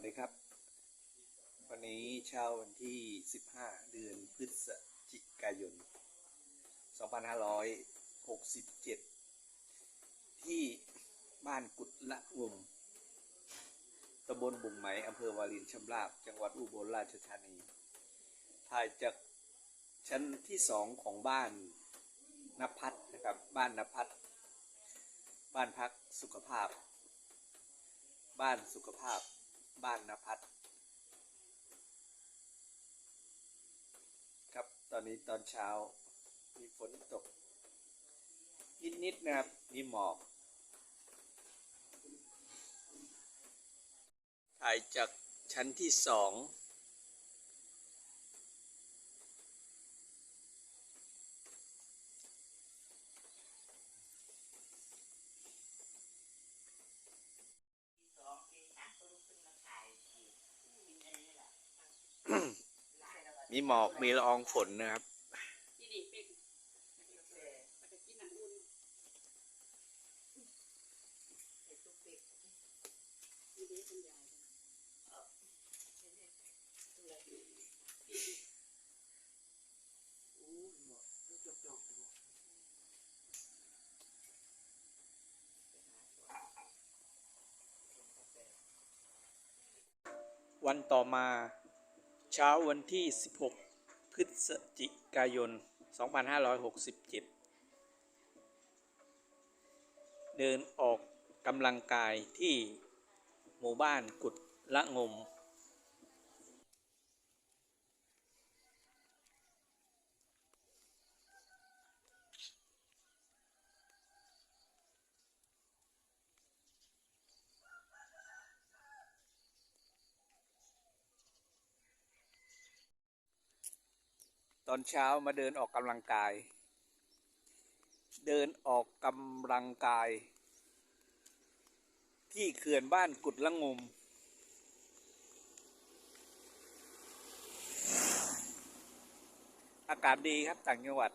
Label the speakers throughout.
Speaker 1: วัสดีครับ วันนี้เช้าวันที่ 15 เดือนพฤศจิกายน 2567 ที่บ้านกุดละวงตำบลบุงไหมอำเภอวารินชำราบ จังหวัดอุบลราชธานี ถ่ายจากชั้นที่สองของบ้านนภัทรนะครับ บ้านนภัทรบ้านพักสุขภาพ บ้านสุขภาพ บ้านนภัทรครับตอนนี้ตอนเช้ามีฝนตก นิดๆนะครับมีหมอกถ่ายจากชั้นที่สอง
Speaker 2: สองปีสามก็ลุกขึ้นมาถ่ายอีกกินอันนี้แหละไล่แล้วก็
Speaker 1: มีหมอกมีละอองฝนนะครับ
Speaker 2: วั
Speaker 1: นต่อมา เช้าวันที่ 16 พฤศจิกายน 2567 เดินออกกำลังกายที่หมู่บ้านกุดละงม ตอนเช้ามาเดินออกกำลังกาย เดินออกกำลังกาย ที่เขื่อนบ้านกุดละงม อากาศดีครับต่างจังหวัด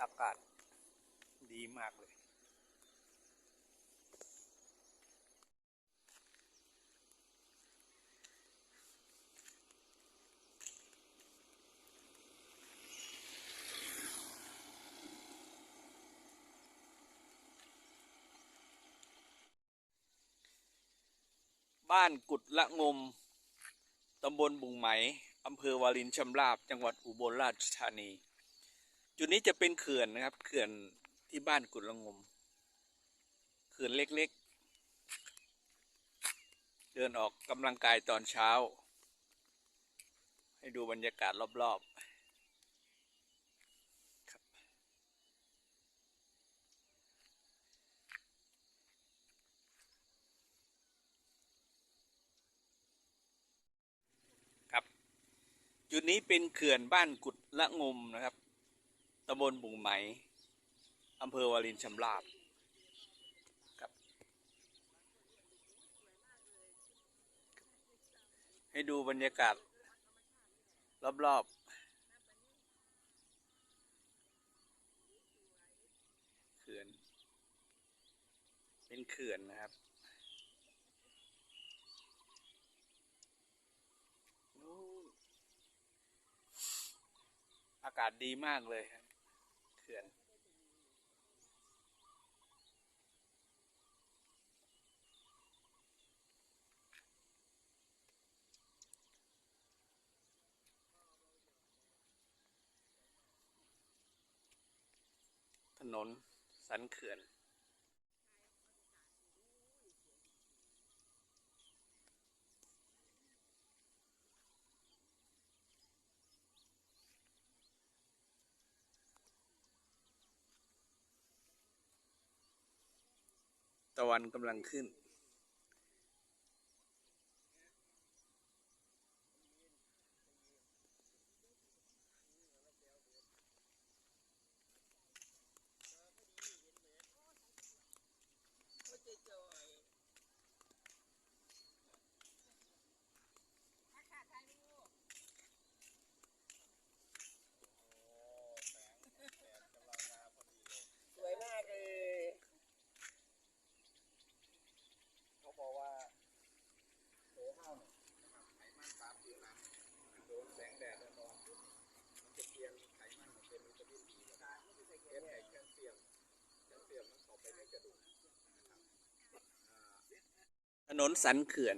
Speaker 1: อากาศดีมากเลย บ้านกุดละงม ตำบลบุงไหม อำเภอวารินชำราบ จังหวัดอุบลราชธานี จุดนี้จะเป็นเขื่อนนะครับ เขื่อนที่บ้านกุดละงม เขื่อนเล็กๆ เดินออกกำลังกายตอนเช้า ให้ดูบรรยากาศรอบ ๆครับ ครับ จุดนี้เป็นเขื่อนบ้านกุดละงมนะครับตำบลบุงไหมอำเภอวารินชำราบครับ ให้ดูบรรยากาศ รอบ ๆ เขื่อน เป็นเขื่อนนะครับ นู่นอากาศดีมากเลยครับเขื่อนถนนสันเขื่อน ตะวันกำลังขึ้น
Speaker 2: สวยมากเลย
Speaker 1: เขาบอกว่าา
Speaker 2: เนี่ยนะครับไขมันตามผิวหนังโดนแสงแดดร้อนๆปุ๊บมันจะเปลี่ยนไขมันมันเป็นวิตามินดีแล้วก็เอฟไอแคลเซียมแคลเซียมมันเข้าไปในกระดูกนะครับอ่า ถนนสันเขื่อน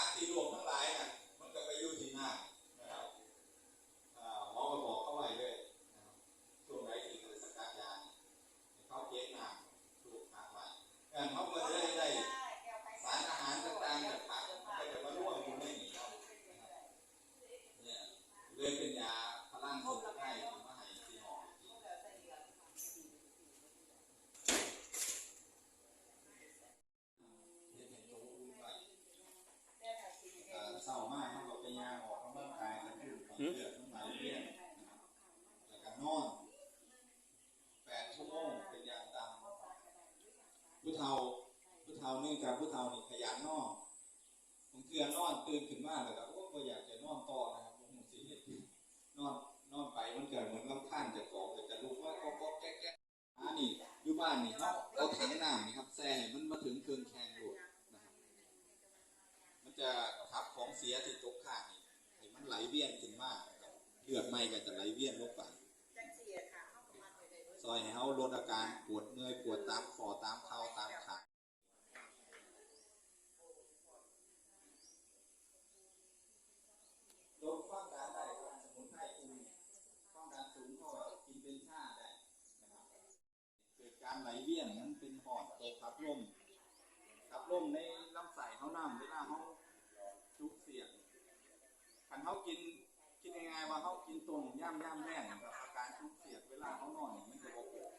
Speaker 2: Ay, จะขับของเสียที่ตกข้างนี่ให้มันไหลเวียนขึ้นมาครับเลือดไม่ก็จะไหลเวียนลงไปซอยให้เขาลดอาการปวดเมื่อยปวดตามคอตามเข่าตามขาลดความดันได้ครับสมุนไพรอุ่นความดันสูงก็กินเป็นชาได้นะครับเกิดการไหลเวียนนั้นเป็นหอดตัวขับลมขับลมในลำไส้เขาน้ำเวลาเขาจุกเสียง คันเขากินคิดง่ายๆว่าเขากินตรงย่ำย่ำแน่นนะครับอาการจุกเสียงเวลาเขานอนมันจะบ่ปวด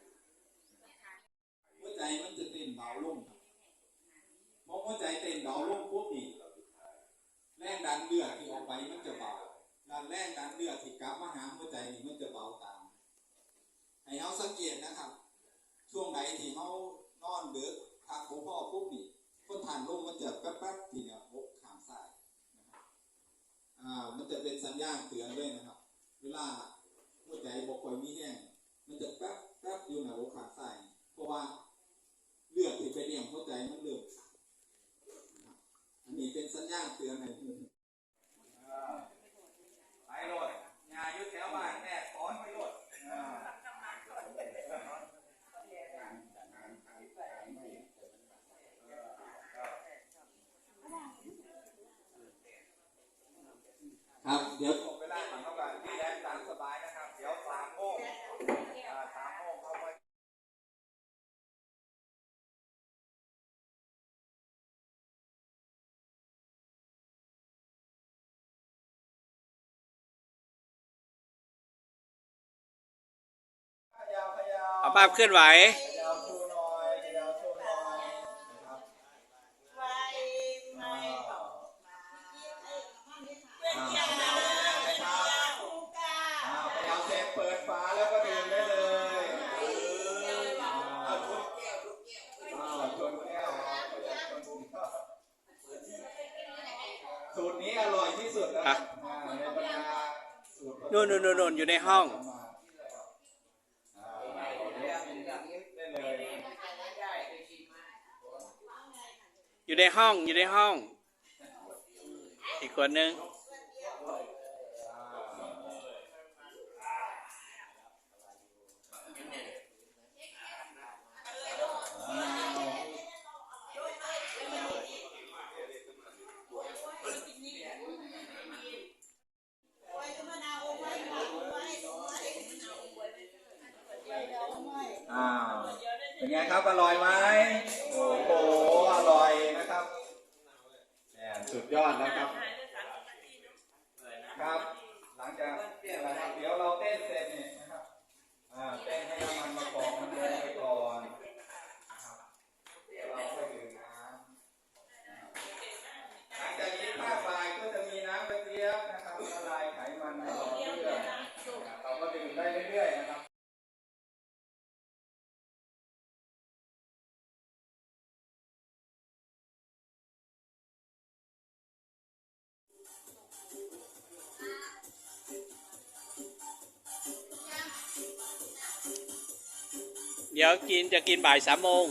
Speaker 2: หัวใจมันจะเต้นเบาลงครับพอหัวใจเต้นเบาลงปุ๊บนี่แรงดันเลือดที่ออกไปมันจะเบาแล้วแรงดันเลือดที่กลับมาหาหัวใจนี่มันจะเบาตามให้เขาสังเกตนะครับ ช่วงไหนที่เขานอนเดือกพักหัวพ่อปุ๊บนี่คนทานลมมันจะแป๊บๆทีเนี้ย อ่า มันจะเป็นสัญญาณเตือนด้วยนะครับ เวลาหัว
Speaker 1: ใจบอกคอยมี
Speaker 2: แน่มันจะแป๊ เอาภาพเคลื่อนไหว
Speaker 1: สูตรนี้อร่อยที่สุดแล้วนู่
Speaker 2: นนู่นนู่นอยู่ในห้อง
Speaker 1: อยู่
Speaker 2: ในห้องอยู่ในห้อง อีกคนนึง
Speaker 1: เป็นไงครับ อร่อยไหมโอ้โห อร่อยนะครับสุดยอดนะครับ เดี๋ยวกินจะกินบ่าย
Speaker 2: สามโมง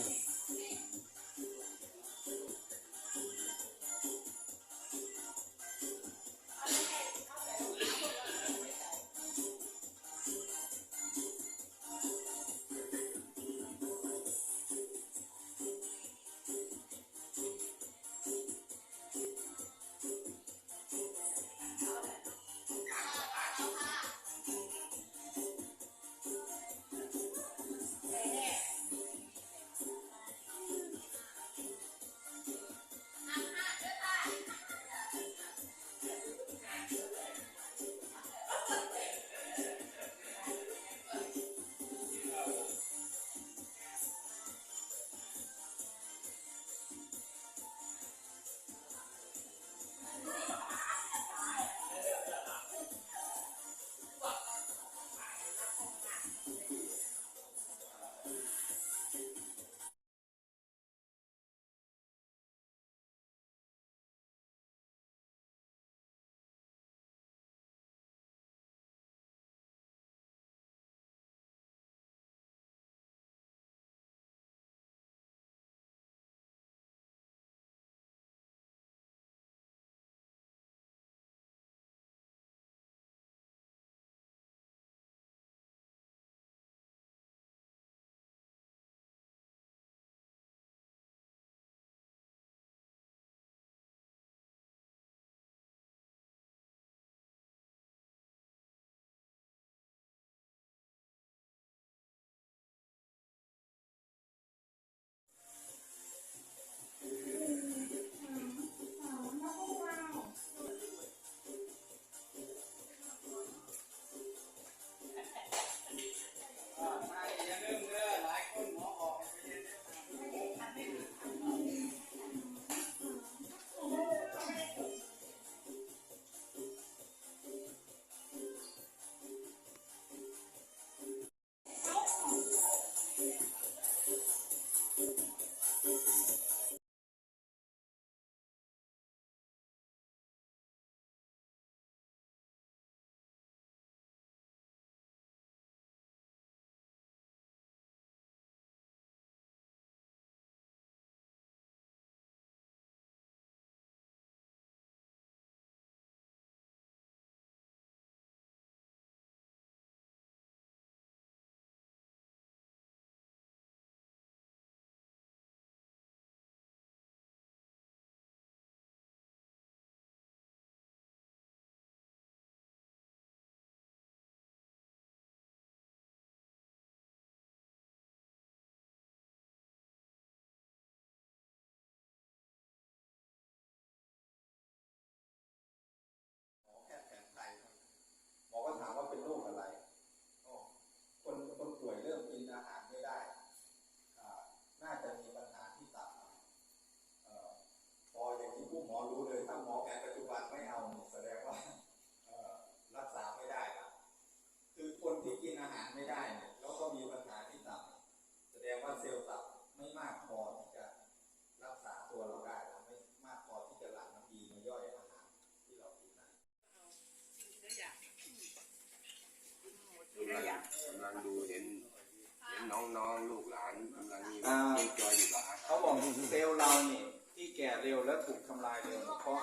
Speaker 3: องๆลูกหลานกำลังมี
Speaker 2: อ่า
Speaker 3: เอ็นจอยอยู่กับอาหาร
Speaker 2: เขาบอกเซลล์เรานี่ที่แก่เร็วและถูกทำลายเร็วเพราะ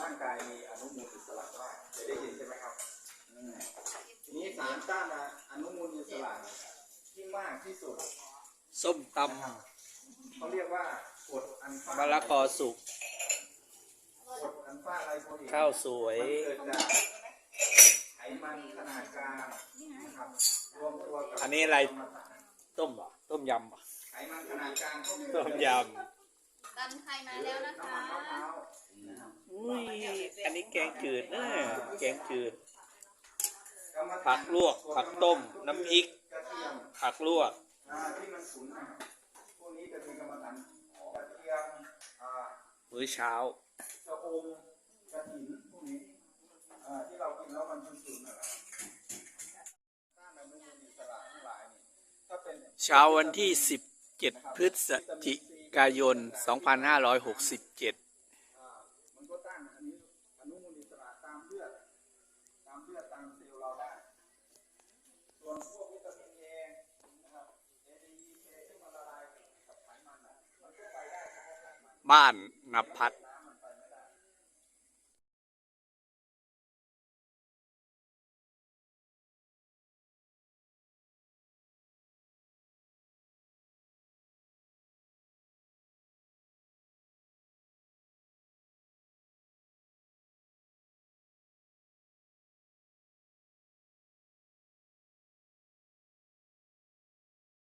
Speaker 2: ร่างกายมีอนุมูลอิสระมากเคยได้ยินใช่ไหมครับอืมทีนี้สารต้านอนุมูลอิสระที่มากที่สุด
Speaker 1: ส้มต
Speaker 2: นะครับเขาเรียกว่ากรดอัลฟาำ
Speaker 1: มะละกอสุก
Speaker 2: กรดอัลฟาไลโคอิก
Speaker 1: ข้าวสวย
Speaker 2: มันเกิดจากไขมันขนาดกลางนะครับรวมตัวกับ
Speaker 1: อันนี้อะไรต้ มเหรอต้มยำเหรอ
Speaker 2: ไขมันขนาดกลางก็คือ
Speaker 1: ต้มย
Speaker 4: ดันไข่มาแล้วนะคะ
Speaker 2: น้ำมันมะพร้าวนะครับำ
Speaker 1: อุ้ยอันนี้แกงจืดนะแกงจืด
Speaker 2: กรรมฐาน
Speaker 1: ผักลวก ผักต้ม น้ำพริก
Speaker 2: กระเทียม
Speaker 1: ผักลวก
Speaker 2: อ่าที่มันขุนนะครับพวกนี้จะเป็นกรรมฐานกระเทียมอ่า
Speaker 1: มื้อเช้า
Speaker 2: ชะอมกระถินพวกนี้อ่าที่เรากินแล้วมันฉุนๆนะครับต้านอนุมูลอิสระทั้งหลายนี่ถ้า เช้า
Speaker 1: วันที่ 17 พฤศจิกายน 2567
Speaker 2: มันก็ต้านอันนี้อนุมูลอิสระตามเลือดตามเลือดตามเซลล์เราได้ ส่วนพวกวิตามินเอนะครับ A D E K ที่มันละลายกับไขมันอะมันก็ไปได้เฉพาะไขมัน
Speaker 1: บ้านนภัทร